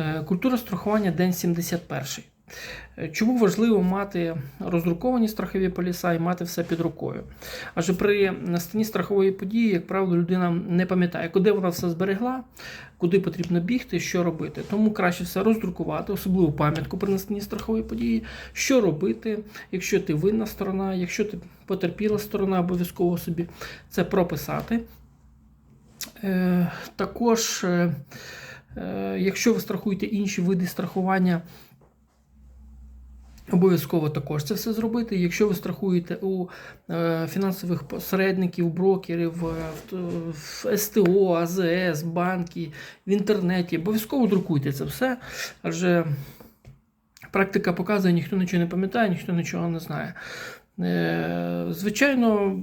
Е, Культура страхування день 71. Е, Чому важливо мати роздруковані страхові поліса і мати все під рукою? Адже при настанні страхової події, як правило, людина не пам'ятає, куди вона все зберегла, куди потрібно бігти, що робити. Тому краще все роздрукувати, особливу пам'ятку при настанні страхової події, що робити, якщо ти винна сторона, якщо ти потерпіла сторона, обов'язково собі це прописати. Е, також, якщо ви страхуєте інші види страхування, Обов'язково також це все зробити. Якщо ви страхуєте у е, фінансових посередників, брокерів, е, в, СТО, АЗС, банки, в інтернеті, обов'язково друкуйте це все, адже практика показує, ніхто нічого не пам'ятає, ніхто нічого не знає. Е, Звичайно,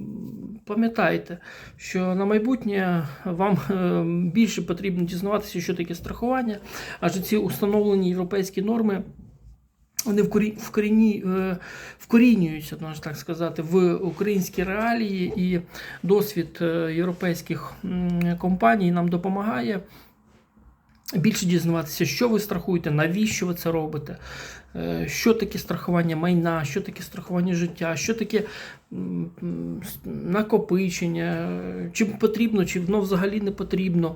пам'ятайте, що на майбутнє вам е, більше потрібно дізнаватися, що таке страхування, адже ці установлені європейські норми. Вони вкорі- вкоріні, е, вкорінюються, можна так сказати, в українські реалії, і досвід е, європейських компаній нам допомагає більше дізнаватися, що ви страхуєте, навіщо ви це робите, е, що таке страхування майна, що таке страхування життя, що таке накопичення, е, чи потрібно, чи воно взагалі не потрібно.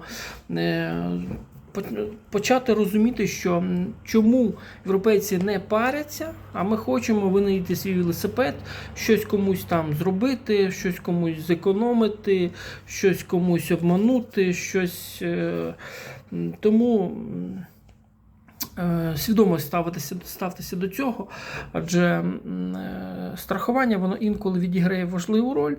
Почати розуміти, що чому європейці не паряться, а ми хочемо винайти свій велосипед, щось комусь там зробити, щось комусь зекономити, щось комусь обманути, щось. е, Тому свідомо ставитися, ставтеся до цього, адже е, страхування воно інколи відіграє важливу роль.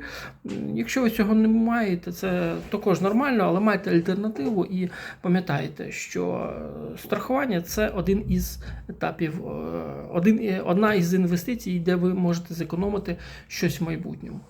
Якщо ви цього не маєте, це також нормально, але майте альтернативу і пам'ятайте, що е, страхування це один із етапів, е, один, е, одна із інвестицій, де ви можете зекономити щось в майбутньому.